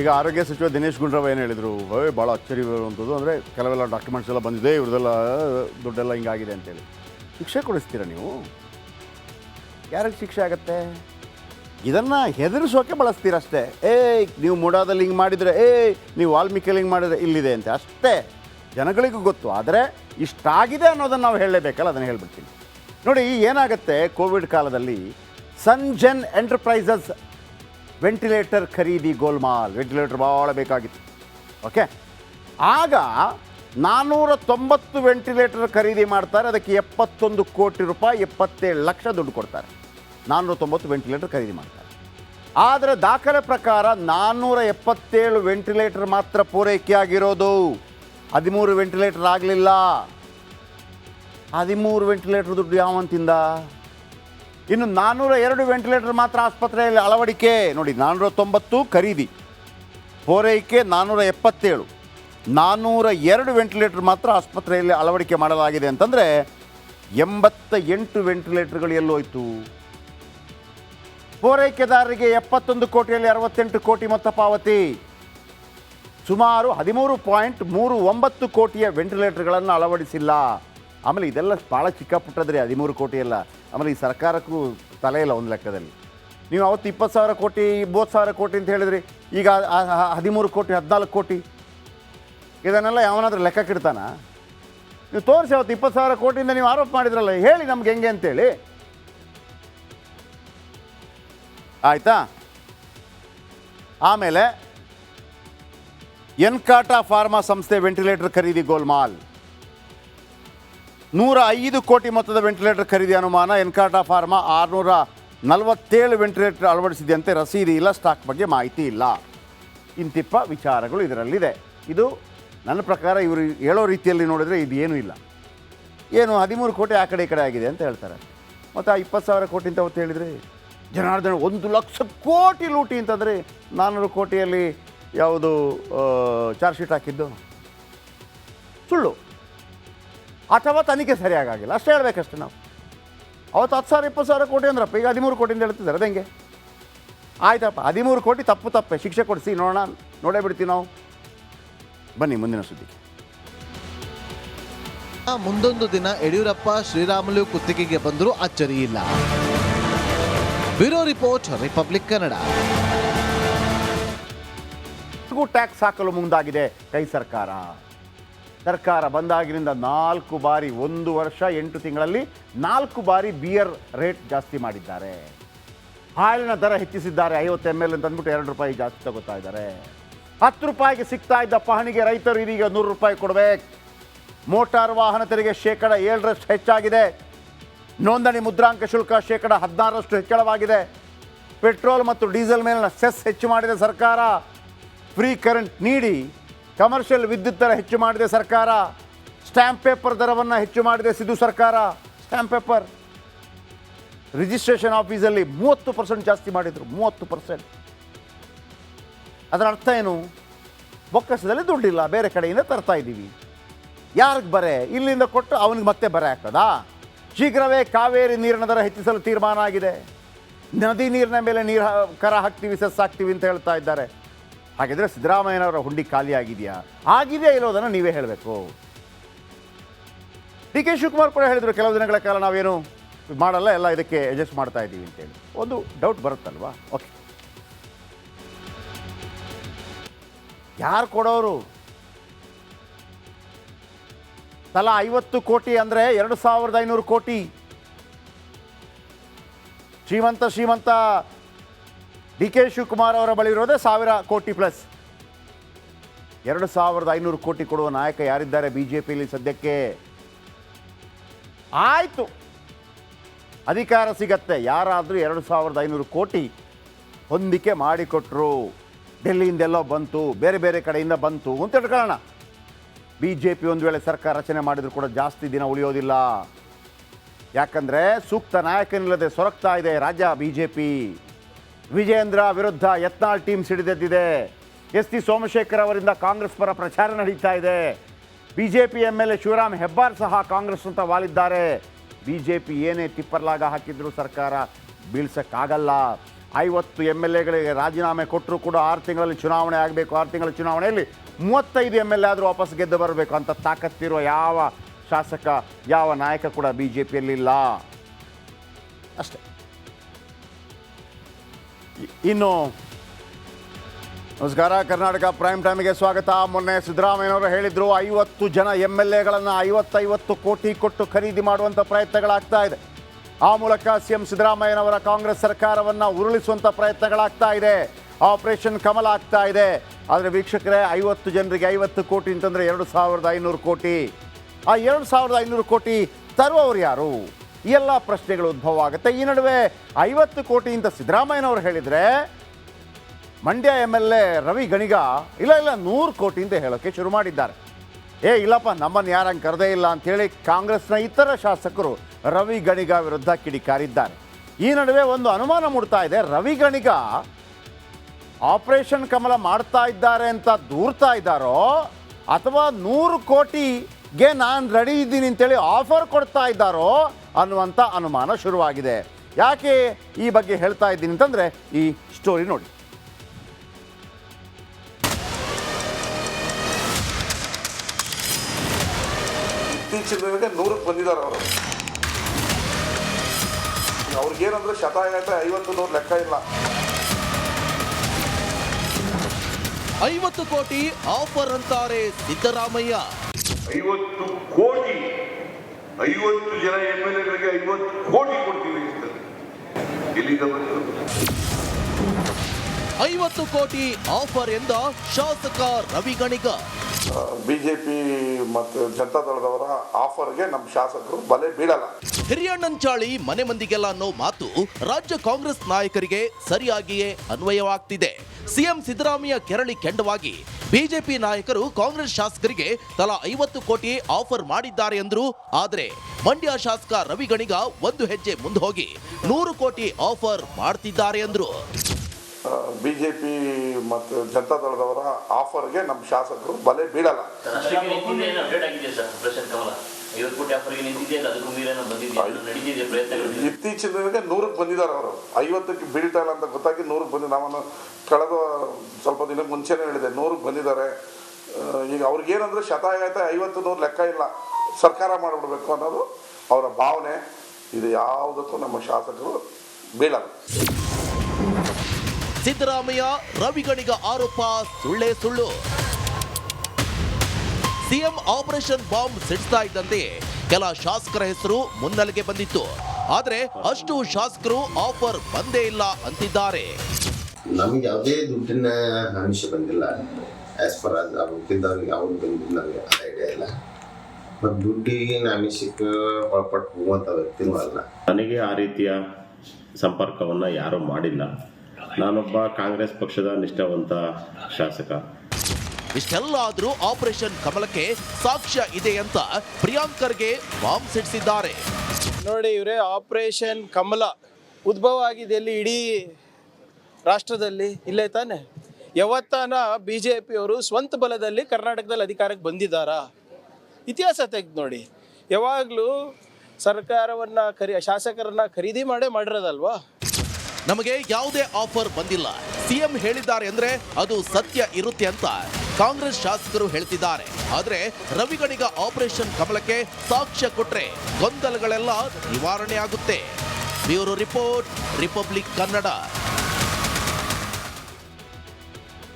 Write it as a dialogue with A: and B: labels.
A: ಈಗ ಆರೋಗ್ಯ ಸಚಿವ ದಿನೇಶ್ ಗುಂಡ್ರಾವ್ ಏನು ಹೇಳಿದರು? ಭಾಳ ಅಚ್ಚರಿ ಅಂದರೆ ಕೆಲವೆಲ್ಲ ಡಾಕ್ಯುಮೆಂಟ್ಸ್ ಎಲ್ಲ ಬಂದಿದೆ, ಇವ್ರದ್ದೆಲ್ಲ ದುಡ್ಡೆಲ್ಲ ಹಿಂಗಾಗಿದೆ ಅಂತೇಳಿ ಶಿಕ್ಷೆ ಕೊಡಿಸ್ತೀರಾ ನೀವು? ಯಾರಿಗೆ ಶಿಕ್ಷೆ ಆಗತ್ತೆ? ಇದನ್ನು ಹೆದರಿಸೋಕೆ ಬಳಸ್ತೀರ ಅಷ್ಟೇ ಏ ನೀವು ಮೂಡಾದಲ್ಲಿ ಹಿಂಗೆ ಮಾಡಿದರೆ ಏ ನೀವು ವಾಲ್ಮೀಕಿಯಲ್ಲಿ ಹಿಂಗೆ ಮಾಡಿದರೆ ಇಲ್ಲಿದೆ ಅಂತ. ಅಷ್ಟೇ. ಜನಗಳಿಗೂ ಗೊತ್ತು. ಆದರೆ ಇಷ್ಟಾಗಿದೆ ಅನ್ನೋದನ್ನು ನಾವು ಹೇಳಲೇಬೇಕಲ್ಲ, ಅದನ್ನು ಹೇಳ್ಬಿಡ್ತೀನಿ. ನೋಡಿ, ಏನಾಗುತ್ತೆ, ಕೋವಿಡ್ ಕಾಲದಲ್ಲಿ ಸಂಜನ್ ಎಂಟರ್ಪ್ರೈಸಸ್ ವೆಂಟಿಲೇಟರ್ ಖರೀದಿ ಗೋಲ್ಮಾಲ್. ವೆಂಟಿಲೇಟರ್ ಭಾಳ ಬೇಕಾಗಿತ್ತು. ಓಕೆ ಆಗ ನಾನ್ನೂರ ತೊಂಬತ್ತು ವೆಂಟಿಲೇಟರ್ ಖರೀದಿ ಮಾಡ್ತಾರೆ. ಅದಕ್ಕೆ ಎಪ್ಪತ್ತೊಂದು ಕೋಟಿ ರೂಪಾಯಿ, ಎಪ್ಪತ್ತೇಳು ಲಕ್ಷ ದುಡ್ಡು ಕೊಡ್ತಾರೆ. ನಾನ್ನೂರ ತೊಂಬತ್ತು ವೆಂಟಿಲೇಟರ್ ಖರೀದಿ ಮಾಡ್ತಾರೆ. ಆದರೆ ದಾಖಲೆ ಪ್ರಕಾರ ನಾನ್ನೂರ ಎಪ್ಪತ್ತೇಳು ವೆಂಟಿಲೇಟರ್ ಮಾತ್ರ ಪೂರೈಕೆ ಆಗಿರೋದು. ಹದಿಮೂರು ವೆಂಟಿಲೇಟರ್ ಆಗಲಿಲ್ಲ. ಹದಿಮೂರು ವೆಂಟಿಲೇಟರ್ ದುಡ್ಡು ಯಾವಂತಿಂದ? ಇನ್ನು ನಾನ್ನೂರ ಎರಡು ವೆಂಟಿಲೇಟರ್ ಮಾತ್ರ ಆಸ್ಪತ್ರೆಯಲ್ಲಿ ಅಳವಡಿಕೆ. ನೋಡಿ ನಾನ್ನೂರ ತೊಂಬತ್ತು ಖರೀದಿ. ಪೂರೈಕೆ ನಾನ್ನೂರ ಎಪ್ಪತ್ತೇಳು. ನಾನ್ನೂರ ಎರಡು ವೆಂಟಿಲೇಟರ್ ಮಾತ್ರ ಆಸ್ಪತ್ರೆಯಲ್ಲಿ ಅಳವಡಿಕೆ ಮಾಡಲಾಗಿದೆ ಅಂತಂದರೆ ಎಂಬತ್ತ ಎಂಟು ವೆಂಟಿಲೇಟರ್ಗಳು ಎಲ್ಲೋಯ್ತು. ಪೂರೈಕೆದಾರರಿಗೆ ಎಪ್ಪತ್ತೊಂದು ಕೋಟಿಯಲ್ಲಿ ಅರವತ್ತೆಂಟು ಕೋಟಿ ಮೊತ್ತ ಪಾವತಿ. ಸುಮಾರು ಹದಿಮೂರು ಪಾಯಿಂಟ್ ಮೂರು ಒಂಬತ್ತು ಕೋಟಿಯ ವೆಂಟಿಲೇಟರ್ಗಳನ್ನು ಅಳವಡಿಸಿಲ್ಲ. ಆಮೇಲೆ ಇದೆಲ್ಲ ಭಾಳ ಚಿಕ್ಕಪುಟ್ಟದ್ರಿ ಹದಿಮೂರು ಕೋಟಿ ಎಲ್ಲ ಆಮೇಲೆ ಈ ಸರ್ಕಾರಕ್ಕೂ ತಲೆ ಇಲ್ಲ ಒಂದು ಲೆಕ್ಕದಲ್ಲಿ. ನೀವು ಅವತ್ತು ಇಪ್ಪತ್ತು ಸಾವಿರ ಕೋಟಿ ಮೂವತ್ತು ಸಾವಿರ ಕೋಟಿ ಅಂತ ಹೇಳಿದ್ರಿ, ಈಗ ಹದಿಮೂರು ಕೋಟಿ, ಹದಿನಾಲ್ಕು ಕೋಟಿ, ಇದನ್ನೆಲ್ಲ ಯಾವನಾದ್ರೂ ಲೆಕ್ಕಕ್ಕಿಡ್ತಾನ? ನೀವು ತೋರಿಸಿ ಅವತ್ತು ಇಪ್ಪತ್ತು ಸಾವಿರ ಕೋಟಿಯಿಂದ ನೀವು ಆರೋಪ ಮಾಡಿದ್ರಲ್ಲ, ಹೇಳಿ ನಮ್ಗೆ ಹೆಂಗೆ ಅಂತೇಳಿ. ಆಯಿತಾ? ಆಮೇಲೆ, ಎನ್ಕಾಟಾ ಫಾರ್ಮಾ ಸಂಸ್ಥೆ ವೆಂಟಿಲೇಟರ್ ಖರೀದಿ ಗೋಲ್ಮಾಲ್. ನೂರ ಐದು ಕೋಟಿ ಮೊತ್ತದ ವೆಂಟಿಲೇಟರ್ ಖರೀದಿ ಅನುಮಾನ ಎನ್ಕಾಟಾ ಫಾರ್ಮಾ ಆರುನೂರ ನಲವತ್ತೇಳು ವೆಂಟಿಲೇಟರ್ ಅಳವಡಿಸಿದೆಯಂತೆ ರಸೀದಿ ಇಲ್ಲ, ಸ್ಟಾಕ್ ಬಗ್ಗೆ ಮಾಹಿತಿ ಇಲ್ಲ. ಇಂತಿಪ್ಪ ವಿಚಾರಗಳು ಇದರಲ್ಲಿದೆ. ಇದು ನನ್ನ ಪ್ರಕಾರ ಇವರು ಹೇಳೋ ರೀತಿಯಲ್ಲಿ ನೋಡಿದರೆ ಇದು ಏನೂ ಇಲ್ಲ. ಏನು ಹದಿಮೂರು ಕೋಟಿ ಆ ಕಡೆ ಈ ಕಡೆ ಆಗಿದೆ ಅಂತ ಹೇಳ್ತಾರೆ. ಮತ್ತು ಆ ಇಪ್ಪತ್ತು ಸಾವಿರ ಕೋಟಿ ಅಂತ ಅವತ್ತು ಹೇಳಿದರೆ, ಜನಾರ್ದನ ಒಂದು ಲಕ್ಷ ಕೋಟಿ ಲೂಟಿ ಅಂತಂದರೆ ನಾನ್ನೂರು ಕೋಟಿಯಲ್ಲಿ ಯಾವುದು ಚಾರ್ಜ್ ಶೀಟ್ ಹಾಕಿದ್ದು? ಸುಳ್ಳು. ಅಥವಾ ತನಿಖೆ ಸರಿಯಾಗಿಲ್ಲ ಅಷ್ಟೇ ಹೇಳ್ಬೇಕಷ್ಟೆ ನಾವು. ಅವತ್ತು ಹತ್ತು ಸಾವಿರ ಇಪ್ಪತ್ತು ಸಾವಿರ ಕೋಟಿ ಅಂದ್ರಪ್ಪ ಈಗ ಹದಿಮೂರು ಕೋಟಿಯಿಂದ ಹೇಳ್ತಿದ್ದಾರೆ ಅದು ಹೆಂಗೆ? ಆಯ್ತಪ್ಪ ಹದಿಮೂರು ಕೋಟಿ ತಪ್ಪು ತಪ್ಪೆ. ಶಿಕ್ಷೆ ಕೊಡಿಸಿ ನೋಡೋಣ ನೋಡೇ ಬಿಡ್ತೀವಿ ನಾವು. ಬನ್ನಿ ಮುಂದಿನ ಸುದ್ದಿಗೆ.
B: ಮುಂದೊಂದು ದಿನ ಯಡಿಯೂರಪ್ಪ ಶ್ರೀರಾಮುಲು ಕುತ್ತಿಗೆಗೆ ಬಂದರೂ ಅಚ್ಚರಿ ಇಲ್ಲ. Bureau report Republic Kannada.
A: Tax ಹಾಕಲು ಮುಂದಾಗಿದೆ ಕೈ ಸರ್ಕಾರ. ಸರ್ಕಾರ ಬಂದಾಗಿನಿಂದ ನಾಲ್ಕು ಬಾರಿ, ಒಂದು ವರ್ಷ, ಎಂಟು ತಿಂಗಳಲ್ಲಿ ನಾಲ್ಕು ಬಾರಿ ಬಿಯರ್ ರೇಟ್ ಜಾಸ್ತಿ ಮಾಡಿದ್ದಾರೆ. ಹಾಲಿನ ದರ ಹೆಚ್ಚಿಸಿದ್ದಾರೆ. ಐವತ್ತು ಎಂ ಎಲ್ ಅಂತ ಅಂದ್ಬಿಟ್ಟು ಎರಡು ರೂಪಾಯಿ ಜಾಸ್ತಿ ತಗೋತಾ ಇದ್ದಾರೆ. ಹತ್ತು ರೂಪಾಯಿಗೆ ಸಿಗ್ತಾ ಇದ್ದ ಪಹಣಿಗೆ ರೈತರು ಇದೀಗ ನೂರು ರೂಪಾಯಿ ಕೊಡಬೇಕು. ಮೋಟಾರ್ ವಾಹನ ತೆರಿಗೆ ಶೇಕಡ ಏಳರಷ್ಟು ಹೆಚ್ಚಾಗಿದೆ. ನೋಂದಣಿ ಮುದ್ರಾಂಕ ಶುಲ್ಕ ಶೇಕಡ ಹದಿನಾರರಷ್ಟು ಹೆಚ್ಚಳವಾಗಿದೆ. ಪೆಟ್ರೋಲ್ ಮತ್ತು ಡೀಸೆಲ್ ಮೇಲಿನ ಸೆಸ್ ಹೆಚ್ಚು ಮಾಡಿದೆ ಸರ್ಕಾರ. ಫ್ರೀ ಕರೆಂಟ್ ನೀಡಿ ಕಮರ್ಷಿಯಲ್ ವಿದ್ಯುತ್ ದರ ಹೆಚ್ಚು ಮಾಡಿದೆ ಸರ್ಕಾರ. ಸ್ಟ್ಯಾಂಪ್ ಪೇಪರ್ ದರವನ್ನು ಹೆಚ್ಚು ಮಾಡಿದೆ ಸಿದ್ದು ಸರ್ಕಾರ. Stamp paper. ರಿಜಿಸ್ಟ್ರೇಷನ್ ಆಫೀಸಲ್ಲಿ ಮೂವತ್ತು ಪರ್ಸೆಂಟ್ ಜಾಸ್ತಿ ಮಾಡಿದರು, ಮೂವತ್ತು ಪರ್ಸೆಂಟ್. ಅದರ ಅರ್ಥ ಏನು? ಬೊಕ್ಕಸದಲ್ಲಿ ದುಡ್ಡಿಲ್ಲ, ಬೇರೆ ಕಡೆಯಿಂದ ತರ್ತಾ ಇದ್ದೀವಿ. ಯಾರಿಗೆ ಬರೆ? ಇಲ್ಲಿಂದ ಕೊಟ್ಟು ಅವನಿಗೆ ಮತ್ತೆ ಬರೆ ಆಗ್ತದಾ ಶೀಘ್ರವೇ ಕಾವೇರಿ ನೀರಿನ ದರ ಹೆಚ್ಚಿಸಲು ತೀರ್ಮಾನ ಆಗಿದೆ. ನದಿ ನೀರಿನ ಮೇಲೆ ನೀರು ಕರ ಹಾಕ್ತೀವಿ ಸೆಸ್ ಹಾಕ್ತೀವಿ ಅಂತ ಹೇಳ್ತಾ ಇದ್ದಾರೆ. ಹಾಗಿದ್ರೆ ಸಿದ್ದರಾಮಯ್ಯನವರ ಹುಂಡಿ ಖಾಲಿ ಆಗಿದೆಯಾ ಆಗಿದೆಯಾ ಇರೋದನ್ನು ನೀವೇ ಹೇಳಬೇಕು. ಡಿ ಕೆ ಶಿವಕುಮಾರ್ ಕೂಡ ಹೇಳಿದರು, ಕೆಲವು ದಿನಗಳ ಕಾಲ ನಾವೇನು ಮಾಡಲ್ಲ, ಎಲ್ಲ ಇದಕ್ಕೆ ಅಡ್ಜಸ್ಟ್ ಮಾಡ್ತಾ ಇದ್ದೀವಿ ಅಂತೇಳಿ. ಒಂದು ಡೌಟ್ ಬರುತ್ತಲ್ವಾ? ಓಕೆ ಯಾರು ಕೊಡೋರು? ತಲಾ ಐವತ್ತು ಕೋಟಿ ಅಂದರೆ ಎರಡು ಸಾವಿರದ ಐನೂರು ಕೋಟಿ. ಶ್ರೀಮಂತ ಶ್ರೀಮಂತ ಡಿ ಕೆ ಶಿವಕುಮಾರ್ ಅವರ ಬಳಿ ಇರೋದೇ ಸಾವಿರ ಕೋಟಿ ಪ್ಲಸ್. ಎರಡು ಸಾವಿರದ ಐನೂರು ಕೋಟಿ ಕೊಡುವ ನಾಯಕ ಯಾರಿದ್ದಾರೆ ಬಿ ಜೆ ಪಿಯಲ್ಲಿ ಸದ್ಯಕ್ಕೆ? ಆಯಿತು. ಅಧಿಕಾರ ಸಿಗತ್ತೆ. ಯಾರಾದರೂ ಎರಡು ಸಾವಿರದ ಐನೂರು ಕೋಟಿ ಹೊಂದಿಕೆ ಮಾಡಿಕೊಟ್ರು. ಡೆಲ್ಲಿಯಿಂದೆಲ್ಲೋ ಬಂತು, ಬೇರೆ ಬೇರೆ ಕಡೆಯಿಂದ ಬಂತು ಅಂತ ಹೇಳ್ಕೊಳ್ಳೋಣ ಬಿ ಜೆ ಪಿ ಒಂದು ವೇಳೆ ಸರ್ಕಾರ ರಚನೆ ಮಾಡಿದ್ರು ಕೂಡ ಜಾಸ್ತಿ ದಿನ ಉಳಿಯೋದಿಲ್ಲ. ಯಾಕಂದರೆ ಸೂಕ್ತ ನಾಯಕನಿಲ್ಲದೆ ಸೊರಗ್ತಾ ಇದೆ ರಾಜ್ಯ ಬಿ ಜೆ ಪಿ ವಿಜೇಂದ್ರ ವಿರುದ್ಧ ಯತ್ನಾಳ್ ಟೀಮ್ ಸಿಡಿದೆದ್ದಿದೆ. ಎಸ್ ಟಿ ಸೋಮಶೇಖರ್ ಅವರಿಂದ ಕಾಂಗ್ರೆಸ್ ಪರ ಪ್ರಚಾರ ನಡೀತಾ ಇದೆ. B J P L A Shivaram Hebbar ಸಹ ಕಾಂಗ್ರೆಸ್ ಅಂತ ವಾಲಿದ್ದಾರೆ. ಬಿ ಜೆ ಪಿ ಏನೇ ತಿಪ್ಪರ್ಲಾಗ ಹಾಕಿದ್ರು ಸರ್ಕಾರ ಬೀಳ್ಸೋಕ್ಕಾಗಲ್ಲ. ಐವತ್ತು ಎಂ ಎಲ್ ಎಗಳಿಗೆ ರಾಜೀನಾಮೆ ಕೊಟ್ಟರು ಕೂಡ ಆರು ತಿಂಗಳಲ್ಲಿ ಚುನಾವಣೆ ಆಗಬೇಕು, ಆರು ತಿಂಗಳ ಚುನಾವಣೆಯಲ್ಲಿ ಮೂವತ್ತೈದು ಎಂ ಎಲ್ ಎ ಆದರೂ ವಾಪಸ್ ಗೆದ್ದು ಬರಬೇಕು ಅಂತ ತಾಕತ್ತಿರುವ ಯಾವ ಶಾಸಕ, ಯಾವ ನಾಯಕ ಕೂಡ ಬಿ ಜೆ ಪಿಯಲ್ಲಿಲ್ಲ ಅಷ್ಟೇ. ಇನ್ನು ನಮಸ್ಕಾರ, ಕರ್ನಾಟಕ ಪ್ರೈಮ್ ಟೈಮ್ಗೆ ಸ್ವಾಗತ. ಮೊನ್ನೆ ಸಿದ್ದರಾಮಯ್ಯನವರು ಹೇಳಿದ್ರು, ಐವತ್ತು ಜನ ಎಂ ಎಲ್ ಎಗಳನ್ನು ಐವತ್ತೈವತ್ತು ಕೋಟಿ ಕೊಟ್ಟು ಖರೀದಿ ಮಾಡುವಂಥ ಪ್ರಯತ್ನಗಳಾಗ್ತಾ ಇದೆ. ಆ ಮೂಲಕ ಸಿ ಎಂ ಸಿದ್ದರಾಮಯ್ಯನವರ ಕಾಂಗ್ರೆಸ್ ಸರ್ಕಾರವನ್ನು ಉರುಳಿಸುವಂಥ ಪ್ರಯತ್ನಗಳಾಗ್ತಾ ಇದೆ. ಆಪರೇಷನ್ ಕಮಲ ಆಗ್ತಾ ಇದೆ. ಆದರೆ ವೀಕ್ಷಕರೇ, ಐವತ್ತು ಜನರಿಗೆ ಐವತ್ತು ಕೋಟಿ ಅಂತಂದರೆ ಎರಡು ಸಾವಿರದ ಐನೂರು ಕೋಟಿ. ಆ ಎರಡು ಸಾವಿರದ ಐನೂರು ಕೋಟಿ ತರುವವರು ಯಾರು? ಈ ಎಲ್ಲ ಪ್ರಶ್ನೆಗಳು ಉದ್ಭವ ಆಗುತ್ತೆ. ಈ ನಡುವೆ ಐವತ್ತು ಕೋಟಿಯಿಂದ ಸಿದ್ದರಾಮಯ್ಯನವರು ಹೇಳಿದರೆ, Mandya M L A Ravi Ganiga, ಇಲ್ಲ ಇಲ್ಲ, ನೂರು ಕೋಟಿಯಿಂದ ಹೇಳೋಕ್ಕೆ ಶುರು ಮಾಡಿದ್ದಾರೆ. ಏ, ಇಲ್ಲಪ್ಪ ನಮ್ಮನ್ನು ಯಾರಂಗೆ ಕರೆದೇ ಇಲ್ಲ ಅಂಥೇಳಿ ಕಾಂಗ್ರೆಸ್ನ ಇತರ ಶಾಸಕರು ರವಿ ಗಣಿಗ ವಿರುದ್ಧ ಕಿಡಿಕಾರಿದ್ದಾರೆ. ಈ ನಡುವೆ ಒಂದು ಅನುಮಾನ ಮೂಡ್ತಾ ಇದೆ. ರವಿ ಗಣಿಗ ಆಪರೇಷನ್ ಕಮಲ ಮಾಡ್ತಾ ಇದ್ದಾರೆ ಅಂತ ದೂರ್ತಾ ಇದ್ದಾರೋ, ಅಥವಾ ನೂರು ಕೋಟಿಗೆ ನಾನು ರೆಡಿ ಇದ್ದೀನಿ ಅಂತೇಳಿ ಆಫರ್ ಕೊಡ್ತಾ ಇದ್ದಾರೋ ಅನ್ನುವಂಥ ಅನುಮಾನ ಶುರುವಾಗಿದೆ. ಯಾಕೆ ಈ ಬಗ್ಗೆ ಹೇಳ್ತಾ ಇದ್ದೀನಿ ಅಂತಂದರೆ ಈ ಸ್ಟೋರಿ ನೋಡಿ.
C: ಇತ್ತೀಚಿನ ದಿನಕ್ಕೆ ನೂರಕ್ಕೆ ಬಂದಿದ್ದಾರೆ ಅವರು. ಅವ್ರಿಗೇನಂದ್ರೆ ಶತಾಯಗಟ್ಟೆ ಐವತ್ತು ನೂರು ಲೆಕ್ಕ ಇಲ್ಲ.
B: ಐವತ್ತು ಕೋಟಿ ಆಫರ್ ಅಂತಾರೆ ಸಿದ್ದರಾಮಯ್ಯ.
D: ಐವತ್ತು ಕೋಟಿ ಐವತ್ತು ಜನ ಎಂ ಎಲ್ ಎಗಳಿಗೆ ಐವತ್ತು ಕೋಟಿ ಕೊಡ್ತೀವಿ ಇಲ್ಲಿಂದ
B: ಐವತ್ತು ಕೋಟಿ ಆಫರ್ ಎಂದ ಶಾಸಕ ರವಿ
C: ಬಿಜೆಪಿ ಮತ್ತು ಜನತಾದಳದವರ ಆಫರ್ಗೆ ನಮ್ಮ ಶಾಸಕರು ಬಲೆ ಬೀಳಲ್ಲ.
B: ಹಿರಿಯಣ್ಣಂಚಾಳಿ ಮನೆ ಮಂದಿಗೆಲ್ಲ ಅನ್ನೋ ಮಾತು ರಾಜ್ಯ ಕಾಂಗ್ರೆಸ್ ನಾಯಕರಿಗೆ ಸರಿಯಾಗಿಯೇ ಅನ್ವಯವಾಗ್ತಿದೆ. ಸಿಎಂ ಸಿದ್ದರಾಮಯ್ಯ ಕೆರಳಿ ಕೆಂಡವಾಗಿ ಬಿಜೆಪಿ ನಾಯಕರು ಕಾಂಗ್ರೆಸ್ ಶಾಸಕರಿಗೆ ತಲಾ ಐವತ್ತು ಕೋಟಿ ಆಫರ್ ಮಾಡಿದ್ದಾರೆ ಎಂದರು ಆದರೆ ಮಂಡ್ಯ ಶಾಸಕ ರವಿಗಣಿಗ ಒಂದು ಹೆಜ್ಜೆ ಮುಂದೆ ಹೋಗಿ ನೂರು ಕೋಟಿ ಆಫರ್ ಮಾಡ್ತಿದ್ದಾರೆ ಎಂದ್ರು
C: ಬಿ ಜೆ ಪಿ ಮತ್ತು ಜನತಾದಳದವರ ಆಫರ್ಗೆ ನಮ್ಮ ಶಾಸಕರು ಬಲೆ ಬೀಳಲ್ಲ. ಇತ್ತೀಚಿನ ದಿನಕ್ಕೆ ನೂರಕ್ಕೆ ಬಂದಿದ್ದಾರೆ ಅವರು. ಐವತ್ತಕ್ಕೆ ಬೀಳ್ತಾ ಇಲ್ಲ ಅಂತ ಗೊತ್ತಾಗಿ ನೂರಕ್ಕೆ ಬಂದಿದ್ದ ನಾನು ಕಳೆದ ಸ್ವಲ್ಪ ದಿನ ಮುಂಚೆನೇ ಹೇಳಿದೆ ನೂರಕ್ಕೆ ಬಂದಿದ್ದಾರೆ. ಈಗ ಅವ್ರಿಗೇನಂದ್ರೆ ಶತಾಯತ ಐವತ್ತು ನೂರು ಲೆಕ್ಕ ಇಲ್ಲ. ಸರ್ಕಾರ ಮಾಡಿಬಿಡ್ಬೇಕು ಅನ್ನೋದು ಅವರ ಭಾವನೆ. ಇದು ಯಾವುದಕ್ಕೂ ನಮ್ಮ ಶಾಸಕರು ಬೀಳಲ್ಲ.
B: ಸಿದ್ದರಾಮಯ್ಯ ರವಿಗಣಿಗ ಆರೋಪ ಸುಳ್ಳೇ ಸುಳ್ಳು. ಸಿಎಂ ಆಪರೇಷನ್ ಬಾಂಬ್ ಸಿಡಿಸ್ತಾ ಇದ್ದಂತೆ ಕೆಲ ಶಾಸಕರ ಹೆಸರು ಮುನ್ನೆಲೆಗೆ ಬಂದಿತ್ತು. ಆದರೆ ಅಷ್ಟು ಶಾಸಕರು ಆಫರ್ ಬಂದೇ ಇಲ್ಲ ಅಂತಿದ್ದಾರೆ.
E: ನಮಗೆ ಯಾವುದೇ ದುಡ್ಡಿನ ಆಮಿಷ ಬಂದಿಲ್ಲ. ಆಸ್ ಪರ್ ಅದು ಅವ್ರು ಬಂದಿದ್ದು ಅದು ಐಡಿಯಾ ಇಲ್ಲ. ಮತ್ತು ದುಡ್ಡಿಗೆ ಆಮಿಷಕ್ಕೆ ಒಳಪಟ್ಟು ಹೋಗುವಂಥ ವ್ಯಕ್ತಿನೂ ಅಲ್ಲ.
F: ನನಗೆ ಆ ರೀತಿಯ ಸಂಪರ್ಕವನ್ನು ಯಾರೂ ಮಾಡಿಲ್ಲ. ನಾನೊಬ್ಬ ಕಾಂಗ್ರೆಸ್ ಪಕ್ಷದ ನಿಷ್ಠಾವಂತ ಶಾಸಕ.
B: ಇಷ್ಟೆಲ್ಲ ಆದ್ರೂ ಆಪರೇಷನ್ ಕಮಲಕ್ಕೆ ಸಾಕ್ಷ್ಯ ಇದೆ ಅಂತ ಪ್ರಿಯಾಂಕರ್ಗೆ ಬಾಂಬ್ ಸಿಡಿಸಿದ್ದಾರೆ.
G: ನೋಡಿ ಇವರೇ ಆಪರೇಷನ್ ಕಮಲ ಉದ್ಭವ ಆಗಿದೆ ಎಲ್ಲಿ ಇಡೀ ರಾಷ್ಟ್ರದಲ್ಲಿ ಇಲ್ಲೇ ತಾನೆ? ಯಾವತ್ತಾನ ಬಿ ಜೆ ಪಿಯವರು ಸ್ವಂತ ಬಲದಲ್ಲಿ ಕರ್ನಾಟಕದಲ್ಲಿ ಅಧಿಕಾರಕ್ಕೆ ಬಂದಿದ್ದಾರಾ? ಇತಿಹಾಸ ತೆಗೆದು ನೋಡಿ. ಯಾವಾಗಲೂ ಸರ್ಕಾರವನ್ನು ಖರೀ ಶಾಸಕರನ್ನ ಖರೀದಿ ಮಾಡೇ ಮಾಡಿರೋದಲ್ವಾ?
B: ನಮಗೆ ಯಾವುದೇ ಆಫರ್ ಬಂದಿಲ್ಲ. ಸಿಎಂ ಹೇಳಿದ್ದಾರೆ ಅಂದ್ರೆ ಅದು ಸತ್ಯ ಇರುತ್ತೆ ಅಂತ ಕಾಂಗ್ರೆಸ್ ಶಾಸಕರು ಹೇಳ್ತಿದ್ದಾರೆ. ಆದ್ರೆ ರವಿಗಣಿಗ ಆಪರೇಷನ್ ಕಮಲಕ್ಕೆ ಸಾಕ್ಷ್ಯ ಕೊಟ್ರೆ ಗೊಂದಲಗಳೆಲ್ಲ ನಿವಾರಣೆ ಆಗುತ್ತೆ. Bureau report, Republic Kannada.